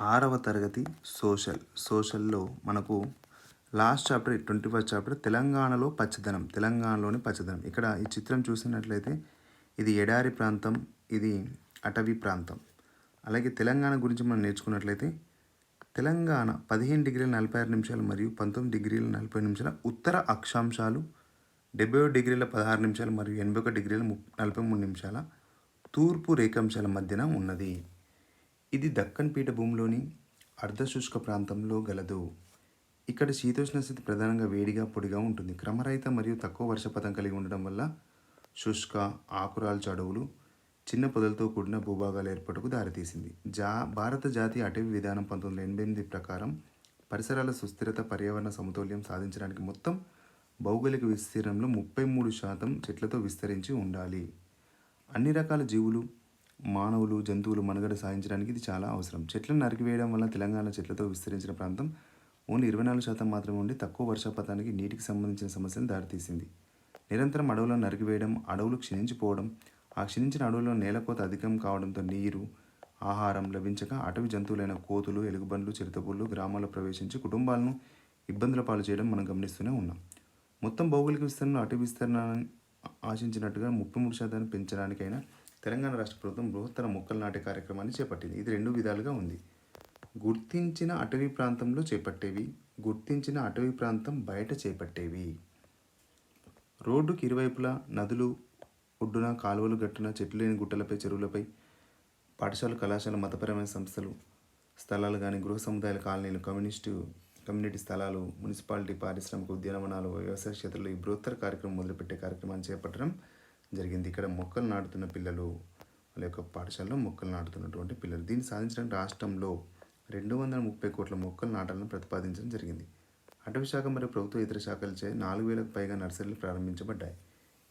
ఆరవ తరగతి సోషల్. సోషల్లో మనకు last chapter twenty first chapter తెలంగాణలో పచ్చదనం తెలంగాణలోని పచ్చదనం. ఇక్కడ ఈ చిత్రం చూసినట్లయితే ఇది ఎడారి ప్రాంతం ఇది అటవీ ప్రాంతం. అలాగే తెలంగాణ గురించి మనం నేర్చుకున్నట్లయితే తెలంగాణ పదిహేను డిగ్రీల నలభై ఆరు నిమిషాలు మరియు పంతొమ్మిది డిగ్రీల నలభై నిమిషాల ఉత్తర అక్షాంశాలు డెబ్బై డిగ్రీల పదహారు నిమిషాలు మరియు ఎనభై ఒక డిగ్రీల ము నలభై మూడు నిమిషాల తూర్పు రేఖాంశాల మధ్యన ఉన్నది. ఇది దక్కన్ పీఠభూమిలోని అర్ధశుష్క ప్రాంతంలో గలదు. ఇక్కడ శీతోష్ణ స్థితి ప్రధానంగా వేడిగా పొడిగా ఉంటుంది. క్రమరహిత మరియు తక్కువ వర్షపాతం కలిగి ఉండడం వల్ల శుష్క ఆకురాల్చు అడవులు చిన్న పొదలతో కూడిన భూభాగాల ఏర్పాటుకు దారితీసింది. జా భారత జాతీయ అటవీ విధానం పంతొమ్మిది వందల ఎనభై ఎనిమిది ప్రకారం పరిసరాల సుస్థిరత పర్యావరణ సమతుల్యం సాధించడానికి మొత్తం భౌగోళిక విస్తీర్ణంలో ముప్పై మూడు శాతం చెట్లతో విస్తరించి ఉండాలి. అన్ని రకాల జీవులు మానవులు జంతువులు మనుగడ సాధించడానికి ఇది చాలా అవసరం. చెట్లను నరికివేయడం వల్ల తెలంగాణ చెట్లతో విస్తరించిన ప్రాంతం ఓన్లీ ఇరవై నాలుగు శాతం మాత్రమే ఉండి తక్కువ వర్షపాతానికి నీటికి సంబంధించిన సమస్యను దారితీసింది. నిరంతరం అడవులను నరికివేయడం అడవులు క్షీణించిపోవడం ఆ క్షీణించిన అడవుల్లో నేలకోత అధికం కావడంతో నీరు ఆహారం లభించక అటవీ జంతువులైన కోతులు ఎలుగుబండ్లు చిరుతపుళ్ళు గ్రామాల్లో ప్రవేశించి కుటుంబాలను ఇబ్బందుల పాలు చేయడం మనం గమనిస్తూనే ఉన్నాం. మొత్తం భౌగోళిక విస్తరణను అటవీ విస్తరణ ఆశించినట్టుగా ముప్పై మూడు శాతాన్ని పెంచడానికైనా తెలంగాణ రాష్ట్ర ప్రభుత్వం బృహత్తర మొక్కలు నాటే కార్యక్రమాన్ని చేపట్టింది. ఇది రెండు విధాలుగా ఉంది. గుర్తించిన అటవీ ప్రాంతంలో చేపట్టేవి గుర్తించిన అటవీ ప్రాంతం బయట చేపట్టేవి. రోడ్డుకి ఇరువైపులా నదులు ఒడ్డున కాలువలు గట్టున చెట్లు లేని గుట్టలపై చెరువులపై పాఠశాల కళాశాల మతపరమైన సంస్థలు స్థలాలు కానీ గృహ సముదాయాల కాలనీలు కమ్యూనిస్టు కమ్యూనిటీ స్థలాలు మున్సిపాలిటీ పారిశ్రామిక ఉద్యానవనాలు వ్యవసాయ క్షేత్రంలో ఈ బృహత్తర కార్యక్రమం మొదలుపెట్టే కార్యక్రమాన్ని చేపట్టడం జరిగింది. ఇక్కడ మొక్కలు నాటుతున్న పిల్లలు వాళ్ళ యొక్క పాఠశాలలో మొక్కలు నాటుతున్నటువంటి పిల్లలు. దీన్ని సాధించడానికి రాష్ట్రంలో రెండు వందల ముప్పై కోట్ల మొక్కలు నాటాలని ప్రతిపాదించడం జరిగింది. అటవీ శాఖ మరియు ప్రభుత్వ ఇతర శాఖలచే నాలుగు వేలకు పైగా నర్సరీలు ప్రారంభించబడ్డాయి.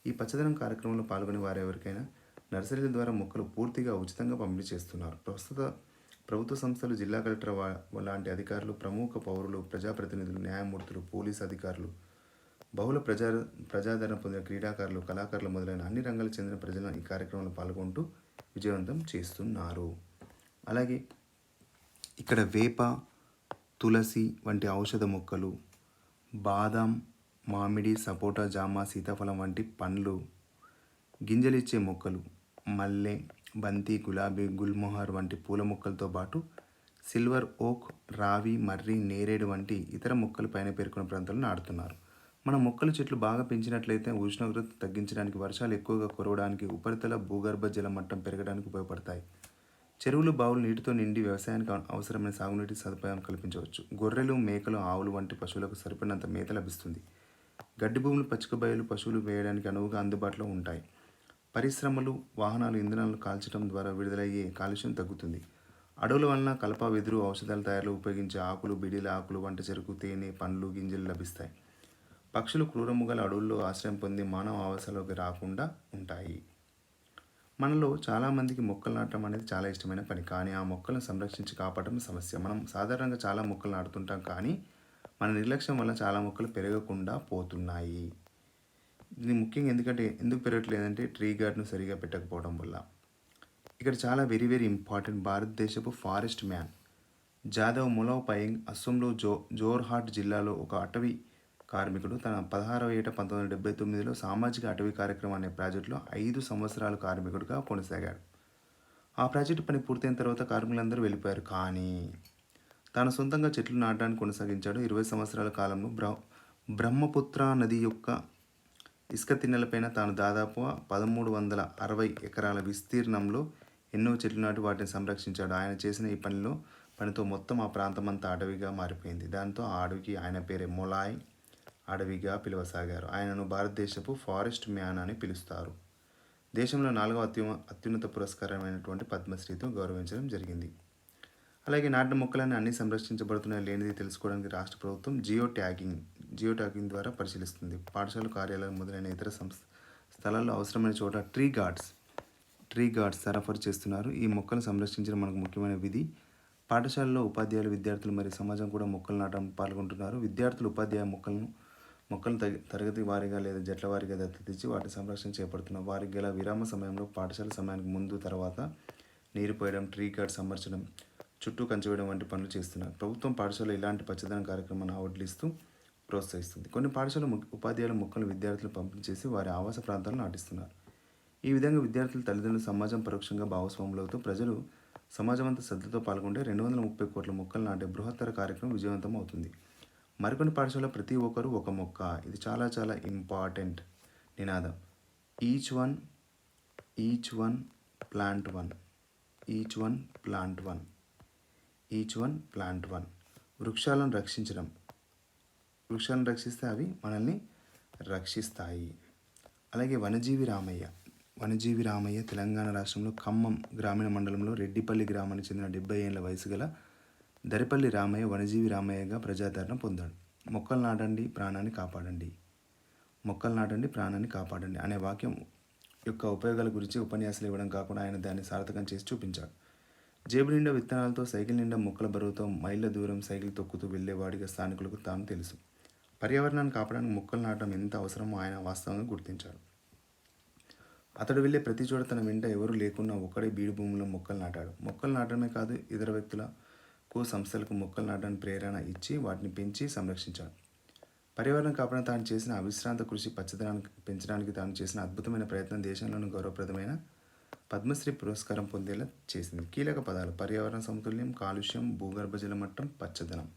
ఈ పచ్చదనం కార్యక్రమంలో పాల్గొనే వారెవరికైనా నర్సరీల ద్వారా మొక్కలు పూర్తిగా ఉచితంగా పంపిణీ చేస్తున్నారు. ప్రస్తుత ప్రభుత్వ సంస్థలు జిల్లా కలెక్టర్ వా- లాంటి అధికారులు ప్రముఖ పౌరులు ప్రజాప్రతినిధులు న్యాయమూర్తులు పోలీస్ అధికారులు బహుళ ప్రజా ప్రజాదరణ పొందిన క్రీడాకారులు కళాకారులు మొదలైన అన్ని రంగాలకు చెందిన ప్రజలను ఈ కార్యక్రమంలో పాల్గొంటూ విజయవంతం చేస్తున్నారు. అలాగే ఇక్కడ వేప తులసి వంటి ఔషధ మొక్కలు బాదాం మామిడి సపోటా జామ సీతాఫలం వంటి పండ్లు గింజలిచ్చే మొక్కలు మల్లె బంతి గులాబీ గుల్మోహర్ వంటి పూల మొక్కలతో పాటు సిల్వర్ ఓక్ రావి మర్రి నేరేడు వంటి ఇతర మొక్కలు పైన పేర్కొన్న ప్రాంతాల్లో నాటుతున్నారు మన మొక్కలు చెట్లు బాగా పెంచినట్లయితే ఉష్ణోగ్రత తగ్గించడానికి వర్షాలు ఎక్కువగా కురవడానికి ఉపరితల భూగర్భ జల మట్టం పెరగడానికి ఉపయోగపడతాయి. చెరువులు బావులు నీటితో నిండి వ్యవసాయానికి అవసరమైన సాగునీటి సదుపాయం కల్పించవచ్చు. గొర్రెలు మేకలు ఆవులు వంటి పశువులకు సరిపడినంత మేత లభిస్తుంది. గడ్డి భూములు పచ్చిక బయలు పశువులు వేయడానికి అనువుగా అందుబాటులో ఉంటాయి. పరిశ్రమలు వాహనాలు ఇంధనాలను కాల్చడం ద్వారా విడుదలయ్యే కాలుష్యం తగ్గుతుంది. అడవుల వలన కలప వెదురు ఔషధాల తయారీలో ఉపయోగించే ఆకులు బిడీల ఆకులు వంట చెరుకు తేనె పండ్లు గింజలు లభిస్తాయి. పక్షులు క్రూరముగల అడవుల్లో ఆశ్రయం పొంది మానవ ఆవాసాలోకి రాకుండా ఉంటాయి. మనలో చాలామందికి మొక్కలు నాటడం అనేది చాలా ఇష్టమైన పని. కానీ ఆ మొక్కలను సంరక్షించి కాపాడడం సమస్య. మనం సాధారణంగా చాలా మొక్కలు నాటుతుంటాం కానీ మన నిర్లక్ష్యం వల్ల చాలా మొక్కలు పెరగకుండా పోతున్నాయి. ఇది ముఖ్యంగా ఎందుకంటే ఎందుకు పెరగట్లేదంటే ట్రీ గార్డ్ను సరిగా పెట్టకపోవడం వల్ల. ఇక్కడ చాలా వెరీ వెరీ ఇంపార్టెంట్ భారతదేశపు ఫారెస్ట్ మ్యాన్ జాదవ్ ములవ్ పయింగ్ అస్సోంలో జో జోర్హాట్ జిల్లాలో ఒక అటవీ కార్మికుడు తన పదహారవ ఏట పంతొమ్మిది వందల డెబ్బై తొమ్మిదిలో సామాజిక అటవీ కార్యక్రమం అనే ప్రాజెక్టులో ఐదు సంవత్సరాల కార్మికుడిగా కొనసాగాడు. ఆ ప్రాజెక్టు పని పూర్తయిన తర్వాత కార్మికులందరూ వెళ్ళిపోయారు. కానీ తాను సొంతంగా చెట్లు నాటడానికి కొనసాగించాడు. ఇరవై సంవత్సరాల కాలంలో బ్ర బ్రహ్మపుత్ర నది యొక్క ఇసుక తిన్నెలపైన తాను దాదాపు పదమూడు వందల అరవై ఎకరాల విస్తీర్ణంలో ఎన్నో చెట్లు నాటి వాటిని సంరక్షించాడు. ఆయన చేసిన ఈ పనిలో పనితో మొత్తం ఆ ప్రాంతమంతా అడవిగా మారిపోయింది. దాంతో ఆ అడవికి ఆయన పేరే మొలాయ్ అడవిగా పిలువసాగారు. ఆయనను భారతదేశపు ఫారెస్ట్ మ్యాన్ అని పిలుస్తారు. దేశంలో నాలుగవ అత్యు అత్యున్నత పురస్కారమైనటువంటి పద్మశ్రీతో గౌరవించడం జరిగింది. అలాగే నాటిన మొక్కలన్నీ అన్ని సంరక్షించబడుతున్నాయి లేనిది తెలుసుకోవడానికి రాష్ట్ర ప్రభుత్వం జియో ట్యాగింగ్ జియో ట్యాగింగ్ ద్వారా పరిశీలిస్తుంది. పాఠశాల కార్యాలయం మొదలైన ఇతర సంస్థ స్థలాల్లో అవసరమైన చోట ట్రీ గార్డ్స్ ట్రీ గార్డ్స్ సరఫరా చేస్తున్నారు. ఈ మొక్కలను సంరక్షించడం మనకు ముఖ్యమైన విధి. పాఠశాలలో ఉపాధ్యాయులు విద్యార్థులు మరియు సమాజం కూడా మొక్కలు నాటడం పాల్గొంటున్నారు. విద్యార్థులు ఉపాధ్యాయ మొక్కలను మొక్కలను తగి తరగతి వారీగా లేదా జట్ల వారీగా దత్తతిచ్చి వాటి సంరక్షణ చేపడుతున్నారు వారికి గల విరామ సమయంలో పాఠశాల సమయానికి ముందు తర్వాత నీరు పోయడం ట్రీ గార్డ్స్ అమర్చడం చుట్టూ కంచవేయడం వంటి పనులు చేస్తున్నారు. ప్రభుత్వం పాఠశాల ఇలాంటి పచ్చదనం కార్యక్రమాన్ని అవడ్లిస్తూ ప్రోత్సహిస్తుంది. కొన్ని పాఠశాల ఉపాధ్యాయులు మొక్కలు విద్యార్థులు పంపిణీ చేసి వారి ఆవాస ప్రాంతాలను నాటిస్తున్నారు. ఈ విధంగా విద్యార్థులు తల్లిదండ్రులు సమాజం పరోక్షంగా భాగస్వాములవుతూ ప్రజలు సమాజం అంతా శ్రద్ధతో పాల్గొంటే రెండు వందల ముప్పై కోట్ల మొక్కలు నాటే బృహత్తర కార్యక్రమం విజయవంతం అవుతుంది. మరికొన్ని పాఠశాల ప్రతి ఒక్కరు ఒక మొక్క. ఇది చాలా చాలా ఇంపార్టెంట్ నినాదం. Each one each one plant one each one plant one each one plant one వృక్షాలను రక్షించడం. వృక్షాలను రక్షిస్తే అవి మనల్ని రక్షిస్తాయి. అలాగే వనజీవి రామయ్య. వనజీవి రామయ్య తెలంగాణ రాష్ట్రంలో ఖమ్మం గ్రామీణ మండలంలో రెడ్డిపల్లి గ్రామానికి చెందిన డెబ్బై ఏళ్ళ వయసు గల దరిపల్లి రామయ్య వనజీవి రామయ్యగా ప్రజాదరణ పొందాడు. మొక్కలు నాటండి ప్రాణాన్ని కాపాడండి. మొక్కలు నాటండి ప్రాణాన్ని కాపాడండి అనే వాక్యం యొక్క ఉపయోగాల గురించి ఉపన్యాసాలు ఇవ్వడం కాకుండా ఆయన దాన్ని సార్థకం చేసి చూపించాడు. జేబు నిండా విత్తనాలతో సైకిల్ నిండా మొక్కల బరువుతో మైళ్ళ దూరం సైకిల్ తొక్కుతూ వెళ్ళేవాడిగా స్థానికులకు తాను తెలుసు. పర్యావరణాన్ని కాపాడడానికి మొక్కలు నాటడం ఎంత అవసరమో ఆయన వాస్తవంగా గుర్తించాడు. అతడు వెళ్ళే ప్రతి చోట తన వెంట ఎవరూ లేకున్నా ఒక్కడే బీడు భూమిలో మొక్కలు నాటాడు. మొక్కలు నాటడమే కాదు ఇతర వ్యక్తుల కు సంస్థలకు మొక్కలు నాటడానికి ప్రేరణ ఇచ్చి వాటిని పెంచి సంరక్షించాడు పర్యావరణం కాపాడడం తాను చేసిన అవిశ్రాంత కృషి పచ్చదనానికి పెంచడానికి తాను చేసిన అద్భుతమైన ప్రయత్నం దేశంలోని గౌరవప్రదమైన పద్మశ్రీ పురస్కారం పొందేలా చేసింది. కీలక పదాలు పర్యావరణ సమతుల్యం కాలుష్యం భూగర్భ జల మట్టం పచ్చదనం.